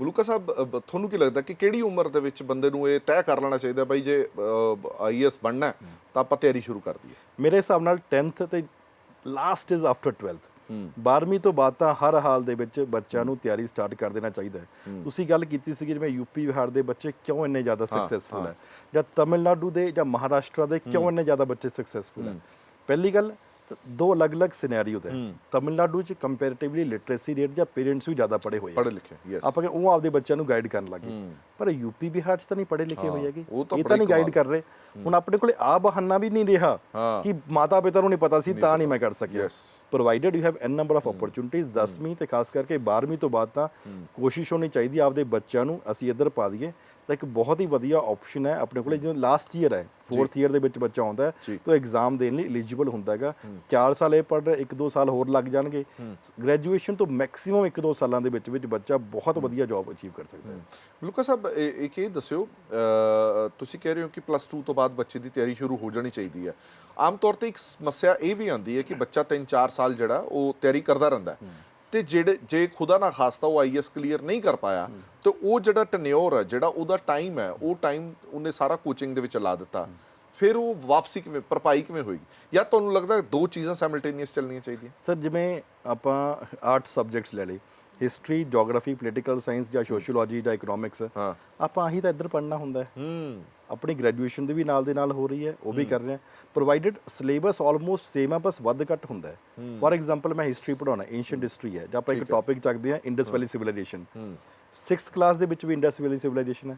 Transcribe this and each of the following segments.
ਮਲੂਕਾ ਸਾਹਿਬ ਤੁਹਾਨੂੰ ਕੀ ਲੱਗਦਾ ਕਿ ਕਿਹੜੀ ਉਮਰ ਦੇ ਵਿੱਚ ਬੰਦੇ ਨੂੰ ਇਹ ਤੈਅ ਕਰ ਲੈਣਾ ਚਾਹੀਦਾ ਬਈ ਜੇ ਆਈਐਸ ਬਣਨਾ ਹੈ, ਤਾਂ ਆਪਾਂ ਤਿਆਰੀ ਸ਼ੁਰੂ ਕਰ ਦਈਏ? ਮੇਰੇ ਹਿਸਾਬ ਨਾਲ 10th ਤੇ ਲਾਸਟ ਇਜ਼ ਆਫਟਰ 12th 12ਵੀਂ ਤੋਂ ਬਾਅਦ ਤਾਂ ਹਰ ਹਾਲ ਦੇ ਵਿੱਚ ਬੱਚਿਆਂ ਨੂੰ ਤਿਆਰੀ ਸਟਾਰਟ ਕਰ ਦੇਣਾ ਚਾਹੀਦਾ ਹੈ। ਤੁਸੀਂ ਗੱਲ ਕੀਤੀ ਸੀ ਜਿਵੇਂ ਯੂਪੀ ਬਿਹਾਰ ਦੇ ਬੱਚੇ ਕਿਉਂ ਇੰਨੇ ਜ਼ਿਆਦਾ ਸਕਸੈਸਫੁਲ ਹੈ। ਜਾਂ ਤਮਿਲਨਾਡੂ ਦੇ ਜਾਂ ਮਹਾਰਾਸ਼ਟਰ ਦੇ ਕਿਉਂ ਇੰਨੇ ਜ਼ਿਆਦਾ ਬੱਚੇ ਸਕਸੈਸਫੁਲ ਹੈ। ਪਹਿਲੀ ਗੱਲ ਦੋ ਅਲੱਗ-ਅਲੱਗ ਸਿਨੈਰੀਓਜ਼ ਹੈ। ਤਮਿਲਨਾਡੂ ਚ ਕੰਪੈਰੀਟਿਵਲੀ ਲਿਟਰੇਸੀ ਰੇਟ ਜਾਂ ਪੇਰੈਂਟਸ ਵੀ ਜ਼ਿਆਦਾ ਪੜ੍ਹੇ ਹੋਏ ਆ। ਪੜ੍ਹੇ ਲਿਖੇ ਯੈਸ ਆਪਾਂ ਕਿ ਉਹ ਆਪਦੇ ਬੱਚਿਆਂ ਨੂੰ ਗਾਈਡ ਕਰਨ ਲੱਗੇ। ਪਰ ਯੂਪੀ ਬਿਹਾਰ ਚ ਤਾਂ ਨਹੀਂ ਪੜ੍ਹੇ ਲਿਖੇ ਹੋਏ ਹੈਗੇ। ਇਹ ਤਾਂ ਨਹੀਂ ਗਾਈਡ। ਕਰ ਰਹੇ। ਹੁਣ ਆਪਣੇ ਕੋਲੇ ਆ ਬਹਾਨਾ ਵੀ ਨਹੀਂ ਰਿਹਾ। ਕਿ ਮਾਤਾ ਪਿਤਾ ਨੂੰ ਨਹੀਂ ਪਤਾ ਸੀ ਤਾਂ ਨਹੀਂ ਮੈਂ ਕਰ ਸਕਿਆ. Provided you have an number of opportunities 10ਵੀਂ ਤੇ ਖਾਸ ਕਰਕੇ 12ਵੀਂ ਤੋਂ ਬਾਅਦ ਤਾਂ ਕੋਸ਼ਿਸ਼ ਹੋਣੀ ਚਾਹੀਦੀ ਆਪਦੇ ਬੱਚਿਆਂ ਨੂੰ ਅਸੀਂ ਇੱਧਰ ਪਾ ਦਈਏ। ਤਾਂ ਇੱਕ ਬਹੁਤ ਹੀ ਵਧੀਆ ਆਪਸ਼ਨ ਹੈ ਆਪਣੇ ਕੋਲੇ ਜਿਵੇਂ ਲਾਸਟ ਈਅਰ ਹੈ। 4th ਈਅਰ ਦੇ ਵਿੱਚ ਬੱਚਾ ਆਉਂਦਾ। ਤਾਂ ਐਗਜ਼ਾਮ ਦੇਣ ਲਈ ਐਲੀਜੀਬਲ ਹੁੰਦਾ ਹੈਗਾ। 4 ਸਾਲ ਇਹ ਪੜ੍ਹ ਰਿਹਾ 1-2 ਸਾਲ ਹੋਰ ਲੱਗ ਜਾਣਗੇ। ਗ੍ਰੈਜੂਏਸ਼ਨ ਤੋਂ ਮੈਕਸਿਮਮ 1-2 ਸਾਲਾਂ ਦੇ ਵਿੱਚ ਵਿੱਚ ਬੱਚਾ ਬਹੁਤ ਵਧੀਆ ਜੌਬ ਅਚੀਵ ਕਰ ਸਕਦਾ ਹੈ। ਮਲੂਕਾ ਸਾਹਿਬ ਇੱਕ ਇਹ ਦੱਸਿਓ ਤੁਸੀਂ ਕਹਿ ਰਹੇ ਹੋ ਕਿ ਪਲੱਸ 2 ਤੋਂ ਬਾਅਦ ਬੱਚੇ ਦੀ ਤਿਆਰੀ ਸ਼ੁਰੂ ਹੋ ਜਾਣੀ ਚਾਹੀਦੀ ਹੈ। ਆਮ ਤੌਰ ਤੇ ਇੱਕ ਸਮੱਸਿਆ ਇਹ ਵੀ ਆਉਂਦੀ ਹੈ ਕਿ ਬੱਚਾ 3-4 ਸਾਲ ਜਿਹੜਾ ਉਹ ਤਿਆਰੀ ਕਰਦਾ ਰਹਿੰਦਾ ਹੈ। ਤੇ ਜਿਹੜੇ ਜੇ ਖੁਦਾ ਨਾ ਖਾਸਤਾ ਉਹ ਆਈਐਸ ਕਲੀਅਰ ਨਹੀਂ ਕਰ ਪਾਇਆ ਤੇ ਉਹ ਜਿਹੜਾ ਟਨਿਓਰ ਹੈ ਜਿਹੜਾ ਉਹਦਾ ਟਾਈਮ ਹੈ ਉਹ ਟਾਈਮ ਉਹਨੇ ਸਾਰਾ ਕੋਚਿੰਗ ਦੇ ਵਿੱਚ ਲਾ ਦਿੱਤਾ। ਫਿਰ ਉਹ ਵਾਪਸੀ ਕਿਵੇਂ ਭਰਪਾਈ ਕਿਵੇਂ ਹੋਏਗੀ ਜਾਂ ਤੁਹਾਨੂੰ ਲੱਗਦਾ ਦੋ ਚੀਜ਼ਾਂ ਸਾਈਮਲਟੇਨੀਅਸ ਚੱਲਣੀਆਂ ਚਾਹੀਦੀਆਂ? ਸਰ ਜਿਵੇਂ ਆਪਾਂ ਆਰਟ ਸਬਜੈਕਟਸ ਲੈ ਲਈ ਹਿਸਟਰੀ ਜੀਓਗ੍ਰਾਫੀ ਪੋਲੀਟੀਕਲ ਸਾਇੰਸ ਜਾਂ ਸੋਸ਼ੀਓਲੋਜੀ ਜਾਂ ਇਕਨੋਮਿਕਸ ਆਪਾਂ ਆਹੀ ਤਾਂ ਇੱਧਰ ਪੜ੍ਹਨਾ ਹੁੰਦਾ ਹੈ। ਹੂੰ। ਆਪਣੀ ਗ੍ਰੈਜੂਏਸ਼ਨ ਦੀ ਵੀ ਨਾਲ ਦੇ ਨਾਲ ਹੋ ਰਹੀ ਹੈ ਉਹ ਵੀ ਕਰ ਰਹੇ। ਪ੍ਰੋਵਾਈਡਡ ਸਿਲੇਬਸ ਆਲਮੋਸਟ ਸੇਮ ਆ ਬਸ ਵੱਧ ਘੱਟ ਹੁੰਦਾ ਹੈ। ਫੋਰ ਐਗਜ਼ਾਮਪਲ ਮੈਂ ਹਿਸਟਰੀ ਪੜਾਉਣਾ ਐਂਸ਼ੀਅੰਟ ਹਿਸਟਰੀ ਹੈ ਜਾਂ ਆਪਾਂ ਇੱਕ ਟੌਪਿਕ ਚੱਕਦੇ ਹਾਂ ਇੰਡਸ ਵੈਲੀ ਸਿਵਲਾਈਜੇਸ਼ਨ 6th ਕਲਾਸ ਦੇ ਵਿੱਚ ਵੀ ਇੰਡਸ ਵੈਲੀ ਸਿਵਲਾਈਜੇਸ਼ਨ ਹੈ।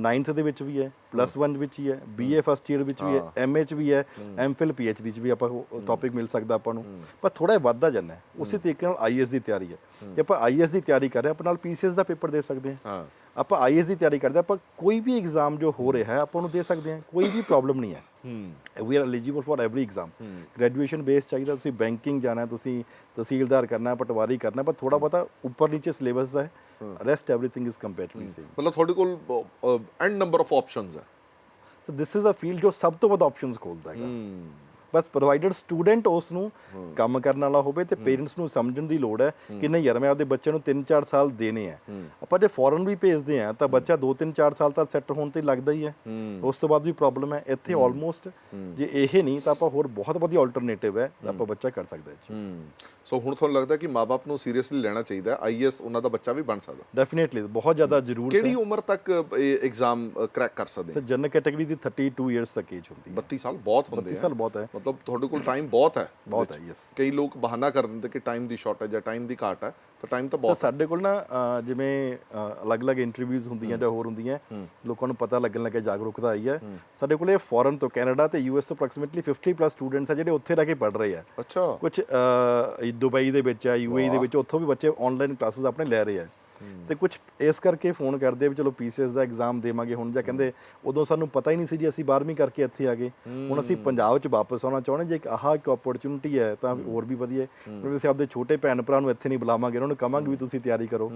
9th ਦੇ ਵਿੱਚ ਵੀ ਹੈ ਪਲੱਸ 1 ਵਿੱਚ ਹੀ ਹੈ ਬੀਏ ਫਸਟ ਈਅਰ ਵਿੱਚ ਵੀ ਹੈ ਐਮਏ ਚ ਵੀ ਹੈ ਐਮਫਿਲ ਪੀਐਚਡੀ ਚ ਵੀ ਆਪਾਂ ਟੌਪਿਕ ਮਿਲ ਸਕਦਾ ਆਪਾਂ ਨੂੰ। ਪਰ ਥੋੜਾ ਜਿਹਾ ਵੱਧਦਾ ਜਾਂਦਾ ਹੈ। ਉਸੇ ਤਰੀਕੇ ਨਾਲ ਆਈਐਸ ਦੀ ਤਿਆਰੀ ਹੈ। ਜੇ ਆਪਾਂ ਆਈਐਸ ਦੀ ਤਿਆਰੀ ਕਰ ਰਹੇ ਆਪਾਂ ਨਾਲ ਪੀਸੀਐਸ ਦਾ ਪੇਪਰ ਦੇ ਸਕਦੇ ਹਾਂ। ਆਪਾਂ ਆਈਐਸ ਦੀ ਤਿਆਰੀ ਕਰਦੇ ਆਪਾਂ ਕੋਈ ਵੀ ਐਗਜ਼ਾਮ ਜੋ ਹੋ ਰਿਹਾ ਹੈ ਆਪਾਂ ਉਹਨੂੰ ਦੇ ਸਕਦੇ ਹਾਂ ਕੋਈ ਵੀ ਪ੍ਰੋਬਲਮ ਨਹੀਂ ਹੈ। ਹੂੰ। We are eligible for every exam graduation base ਚਾਹੀਦਾ ਤੁਸੀਂ ਬੈਂਕਿੰਗ ਜਾਣਾ ਤੁਸੀਂ ਤਹਿਸੀਲਦਾਰ ਕਰਨਾ ਹੈ, ਪਟਵਾਰੀ ਕਰਨਾ ਹੈ, ਪਰ ਥੋੜਾ ਬਹੁਤਾ ਉੱਪਰ ਨੀਚੇ ਸਿਲੇਬਸ ਦਾ ਹੈ rest everything is comparatively same ਮਤਲਬ ਤੁਹਾਡੇ ਕੋਲ ਐਂਡ ਨੰਬਰ ਆਫ ਆਪਸ਼ਨਸ ਹੈ। ਸੋ ਦਿਸ ਇਜ਼ ਅ ਫੀਲਡ ਜੋ ਸਭ ਤੋਂ ਵੱਧ ਆਪਸ਼ਨਸ ਖੋਲਦਾ ਹੈਗਾ। ਬਸ ਪ੍ਰੋਵਾਈਡਡ ਸਟੂਡੈਂਟ ਉਸ ਨੂੰ ਕੰਮ ਕਰਨ ਵਾਲਾ ਹੋਵੇ ਤੇ ਪੇਰੈਂਟਸ ਨੂੰ ਸਮਝਣ ਦੀ ਲੋੜ ਹੈ ਕਿ ਨਹੀਂ ਯਾਰ ਮੈਂ ਆਪਦੇ ਬੱਚੇ ਨੂੰ 3-4 ਸਾਲ ਦੇਣੇ ਆ। ਆਪਾਂ ਜੇ ਫੋਰਨ ਵੀ ਭੇਜਦੇ ਆ ਤਾਂ ਬੱਚਾ 2-3-4 ਸਾਲ ਤੱਕ ਸੈੱਟ ਹੋਣ ਤੇ ਲੱਗਦਾ ਹੀ ਹੈ। ਉਸ ਤੋਂ ਬਾਅਦ ਵੀ ਪ੍ਰੋਬਲਮ ਹੈ। ਇੱਥੇ ਆਲਮੋਸਟ ਜੇ ਇਹ ਨਹੀਂ ਤਾਂ ਆਪਾਂ ਹੋਰ ਬਹੁਤ ਵਧੀਆ ਆਲਟਰਨੇਟਿਵ ਹੈ ਆਪਾਂ ਬੱਚਾ ਕਰ ਸਕਦਾ ਹੈ ਸੋ ਹੁਣ ਤੁਹਾਨੂੰ ਲੱਗਦਾ ਕਿ ਮਾਪੇ ਨੂੰ ਸੀਰੀਅਸਲੀ ਲੈਣਾ ਚਾਹੀਦਾ ਹੈ। ਆਈਐਸ ਉਹਨਾਂ ਦਾ ਬੱਚਾ ਵੀ ਬਣ ਸਕਦਾ। ਡੈਫੀਨਿਟਲੀ ਬਹੁਤ ਜ਼ਿਆਦਾ ਜ਼ਰੂਰ ਕਿਹੜੀ ਉਮਰ ਤੱਕ ਇਹ ਐਗਜ਼ਾਮ ਕ੍ਰੈਕ ਕਰ ਸਕਦੇ ਸਰ ਜਨਰਲ ਕੈਟਾਗਰੀ ਦੀ 32 ਇਅਰਸ ਤੱਕ ਏਜ ਹੁੰਦੀ ਹੈ। 32 ਸਾਲ ਬਹੁਤ ਹੁੰਦੇ 32 ਆ। ਸਾਲ ਬਹੁਤ ਹੈ। ਮਤਲਬ ਤੁਹਾਡੇ ਕੋਲ ਟਾਈਮ ਬਹੁਤ ਹੈ ਬਹੁਤ ਹੈ ਯੈਸ ਕਈ ਲੋਕ ਬਹਾਨਾ ਕਰ ਦਿੰਦੇ ਕਿ ਟਾਈਮ ਦੀ ਸ਼ਾਰਟੇਜ ਹੈ ਟਾਈਮ ਦੀ ਘਾਟ ਹੈ ਤਾਂ ਟਾਈਮ ਤਾਂ ਬਹੁਤ ਸਾਡੇ ਕੋਲ ਨਾ ਜਿਵੇਂ ਅਲੱਗ-ਅਲੱਗ ਇੰਟਰਵਿਊਜ਼ ਹੁੰਦੀਆਂ ਜਾਂ ਹੋਰ ਹੁੰਦੀਆਂ ਲੋਕਾਂ ਨੂੰ ਪਤਾ ਲੱਗਣ ਲੱਗਾ ਜਾਗਰੂਕਤਾ ਆਈ ਹੈ। ਸਾਡੇ ਕੋਲੇ ਫੋਰਨ ਤੋਂ ਕੈਨੇਡਾ ਤੇ ਯੂਐਸ ਤੋਂ ਅਪਰੋਕਸੀਮੇਟਲੀ 50 ਪਲੱਸ ਸਟੂਡੈਂਟਸ ਆ ਜਿਹੜੇ ਉੱਥੇ ਰਹਿ ਕੇ ਪੜ੍ਹ ਰਹੇ ਆ ਅੱਛਾ। ਕੁਝ ਦੁਬਈ ਦੇ ਵਿੱਚ ਆ ਯੂਏਈ ਦੇ ਵਿੱਚ ਉੱਥੋਂ ਵੀ ਬੱਚੇ ਆਨਲਾਈਨ ਕਲਾਸਿਸ ਆਪਣੇ ਲੈ ਰਹੇ ਆ ਤੇ ਕੁਝ ਇਸ ਕਰਕੇ ਫੋਨ ਕਰਦੇ ਆ ਵੀ ਚਲੋ ਪੀਸੀਐਸ ਦਾ ਐਗਜ਼ਾਮ ਦੇਵਾਂਗੇ ਹੁਣ ਜਾਂ ਕਹਿੰਦੇ ਉਦੋਂ ਸਾਨੂੰ ਪਤਾ ਹੀ ਨਹੀਂ ਸੀ ਜੀ ਅਸੀਂ 12ਵੀਂ ਕਰਕੇ ਇੱਥੇ ਆ ਗਏ। ਹੁਣ ਅਸੀਂ ਪੰਜਾਬ 'ਚ ਵਾਪਸ ਆਉਣਾ ਚਾਹੁੰਦੇ ਜੇ ਇੱਕ ਆਹ ਇੱਕ ਓਪਰਚੁਨਿਟੀ ਹੈ ਤਾਂ ਹੋਰ ਵੀ ਵਧੀਆ ਹੈ। ਕਿਉਂਕਿ ਅਸੀਂ ਆਪਦੇ ਛੋਟੇ ਭੈਣ ਭਰਾ ਨੂੰ ਇੱਥੇ ਨਹੀਂ ਬੁਲਾਵਾਂਗੇ ਉਹਨਾਂ ਨੂੰ ਕਹਾਂਗੇ ਵੀ ਤੁਸੀਂ ਤਿਆਰੀ ਕਰੋ।